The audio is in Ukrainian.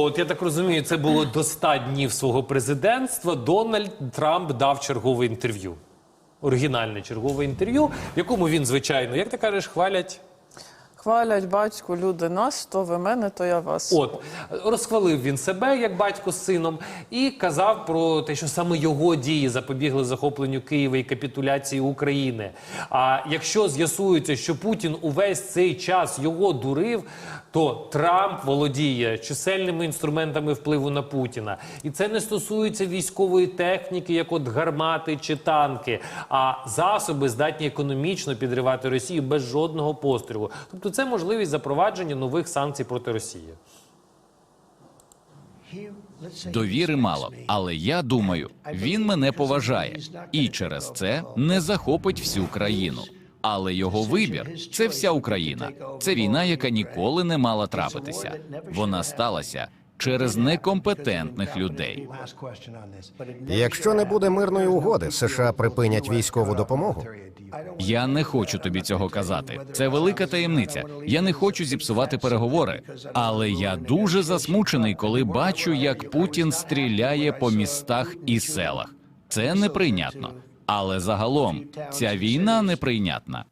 От я так розумію, це було до 100 днів свого президентства. Дональд Трамп дав чергове інтерв'ю. Оригінальне чергове інтерв'ю, в якому він, звичайно, як ти кажеш, хвалять. Хвалять батьку люди нас, то ви мене, то я вас. От розхвалив він себе як батько з сином і казав про те, що саме його дії запобігли захопленню Києва і капітуляції України. А якщо з'ясується, що Путін увесь цей час його дурив, то Трамп володіє чисельними інструментами впливу на Путіна, і це не стосується військової техніки, як от гармати чи танки, а засоби здатні економічно підривати Росію без жодного пострілу. Тобто, це можливість запровадження нових санкцій проти Росії. Довіри мало, але я думаю, він мене поважає і через це не захопить всю країну. Але його вибір це вся Україна. Це війна, яка ніколи не мала трапитися. Вона сталася через некомпетентних людей. Якщо не буде мирної угоди, США припинять військову допомогу. Я не хочу тобі цього казати. Це велика таємниця. Я не хочу зіпсувати переговори. Але я дуже засмучений, коли бачу, як Путін стріляє по містах і селах. Це неприйнятно. Але загалом ця війна неприйнятна.